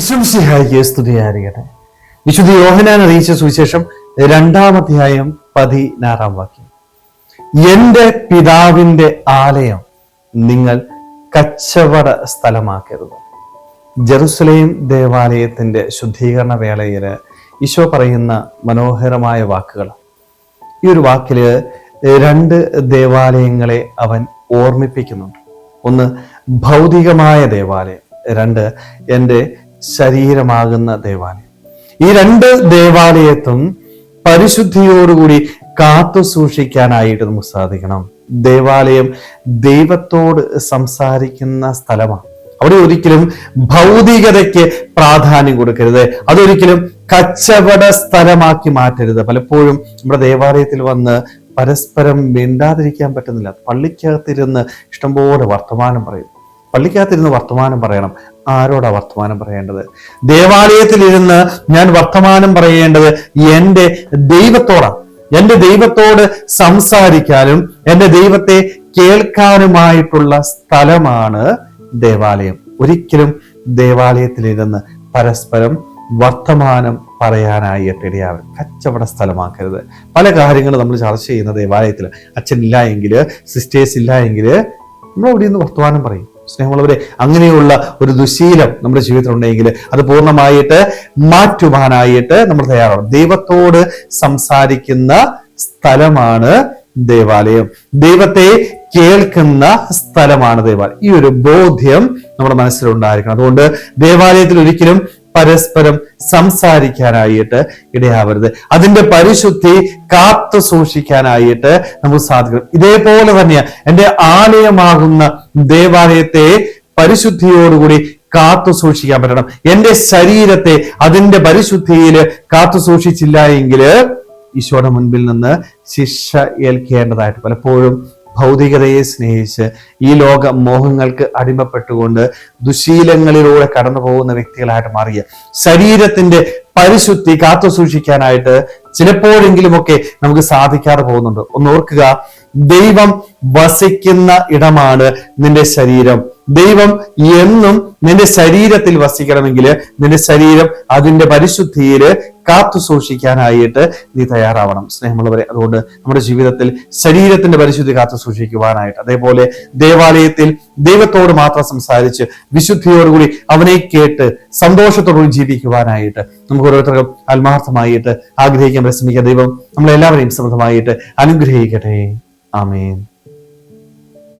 വിശ്വംസിഹായിക്ക് സ്തുതിയായിരിക്കട്ടെ. വിശുദ്ധ യോഹനാൻ അറിയിച്ച സുവിശേഷം രണ്ടാം അധ്യായം പതിനാറാം വാക്യം. എന്റെ പിതാവിന്റെ ആലയം നിങ്ങൾ കച്ചവട സ്ഥലമാക്കരുത്. ജെറുസലേം ദേവാലയത്തിന്റെ ശുദ്ധീകരണ വേളയിൽ ഈശോ പറയുന്ന മനോഹരമായ വാക്കുകൾ ഈ ഒരു വാക്കിൽ രണ്ട് ദേവാലയങ്ങളെ അവൻ ഓർമ്മിപ്പിക്കുന്നുണ്ട്. ഒന്ന് ഭൗതികമായ ദേവാലയം രണ്ട് എന്റെ ശരീരമാകുന്ന ദേവാലയം. ഈ രണ്ട് ദേവാലയത്തും പരിശുദ്ധിയോടുകൂടി കാത്തു സൂക്ഷിക്കാനായിട്ട് നമുക്ക് സാധിക്കണം. ദേവാലയം ദൈവത്തോട് സംസാരിക്കുന്ന സ്ഥലമാണ്. അവിടെ ഒരിക്കലും ഭൗതികതയ്ക്ക് പ്രാധാന്യം കൊടുക്കരുത്. അതൊരിക്കലും കച്ചവട സ്ഥലമാക്കി മാറ്റരുത്. പലപ്പോഴും നമ്മുടെ ദേവാലയത്തിൽ വന്ന് പരസ്പരം മിണ്ടാതിരിക്കാൻ പറ്റുന്നില്ല. പള്ളിക്കകത്തിരുന്ന് ഇഷ്ടംപോലെ വർത്തമാനം പറയും പള്ളിക്കകത്തിരുന്ന് വർത്തമാനം പറയണം. ആരോടാ വർത്തമാനം പറയേണ്ടത്? ദേവാലയത്തിലിരുന്ന് ഞാൻ വർത്തമാനം പറയേണ്ടത് എന്റെ ദൈവത്തോടാണ് എന്റെ ദൈവത്തോട് സംസാരിക്കാനും എന്റെ ദൈവത്തെ കേൾക്കാനുമായിട്ടുള്ള സ്ഥലമാണ് ദേവാലയം. ഒരിക്കലും ദേവാലയത്തിലിരുന്ന് പരസ്പരം വർത്തമാനം പറയാനായിട്ട് ഇടയാവും കച്ചവട സ്ഥലമാക്കരുത്. പല കാര്യങ്ങളും നമ്മൾ ചർച്ച ചെയ്യുന്ന ദേവാലയത്തിൽ അച്ഛനില്ല എങ്കിൽ സിസ്റ്റേഴ്സ് ഇല്ല എങ്കിൽ നമ്മൾ അവിടെ നിന്ന് വർത്തമാനം പറയും. സ്നേഹമുള്ളവരെ അങ്ങനെയുള്ള ഒരു ദുശീലം നമ്മുടെ ജീവിതത്തിൽ ഉണ്ടെങ്കിൽ അത് പൂർണമായിട്ട് മാറ്റുവാനായിട്ട് നമ്മൾ തയ്യാറാണ് ദൈവത്തോട് സംസാരിക്കുന്ന സ്ഥലമാണ് ദേവാലയം. ദൈവത്തെ കേൾക്കുന്ന സ്ഥലമാണ് ദേവാലയം. ഈ ഒരു ബോധ്യം നമ്മുടെ മനസ്സിലുണ്ടായിരിക്കണം. അതുകൊണ്ട് ദേവാലയത്തിൽ ഒരിക്കലും പരസ്പരം സംസാരിക്കാനായിട്ട് ഇടയാവരുത്. അതിന്റെ പരിശുദ്ധി കാത്തു സൂക്ഷിക്കാനായിട്ട് നമുക്ക് സാധിക്കണം. ഇതേപോലെ തന്നെയാ എന്റെ ആലയമാകുന്ന ദേവാലയത്തെ പരിശുദ്ധിയോടുകൂടി കാത്തു സൂക്ഷിക്കാൻ പറ്റണം. എന്റെ ശരീരത്തെ അതിന്റെ പരിശുദ്ധിയിൽ കാത്തു സൂക്ഷിച്ചില്ല എങ്കിൽ ഈശോയുടെ മുൻപിൽ നിന്ന് ശിക്ഷ ഏൽക്കേണ്ടതായിട്ട് പലപ്പോഴും ഭൗതികതയെ സ്നേഹിച്ച് ഈ ലോക മോഹങ്ങൾക്ക് അടിമപ്പെട്ടുകൊണ്ട് ദുശീലങ്ങളിലൂടെ കടന്നു പോകുന്ന വ്യക്തികളായിട്ട് മാറിയ ശരീരത്തിന്റെ പരിശുദ്ധി കാത്തു സൂക്ഷിക്കാനായിട്ട് ചിലപ്പോഴെങ്കിലുമൊക്കെ നമുക്ക് സാധിക്കാതെ പോകുന്നുണ്ട്. ഒന്ന് ഓർക്കുക ദൈവം വസിക്കുന്ന ഇടമാണ് നിന്റെ ശരീരം. ദൈവം എന്നും നിന്റെ ശരീരത്തിൽ വസിക്കണമെങ്കിൽ നിന്റെ ശരീരം അതിന്റെ പരിശുദ്ധിയിൽ കാത്തു സൂക്ഷിക്കാനായിട്ട് നീ തയ്യാറാവണം. സ്നേഹമുള്ളവരെ അതുകൊണ്ട് നമ്മുടെ ജീവിതത്തിൽ ശരീരത്തിന്റെ പരിശുദ്ധി കാത്തു സൂക്ഷിക്കുവാനായിട്ട് അതേപോലെ ദേവാലയത്തിൽ ദൈവത്തോട് മാത്രം സംസാരിച്ച് വിശുദ്ധിയോടുകൂടി അവനെ കേട്ട് സന്തോഷത്തോടുകൂടി ജീവിക്കുവാനായിട്ട് നമുക്ക് ഓരോരുത്തർക്കും ആത്മാർത്ഥമായിട്ട് ആഗ്രഹിക്കാൻ പരിശ്രമിക്കുക ദൈവം നമ്മളെല്ലാവരെയും സമൃദ്ധമായിട്ട് അനുഗ്രഹിക്കട്ടെ. ആമേൻ.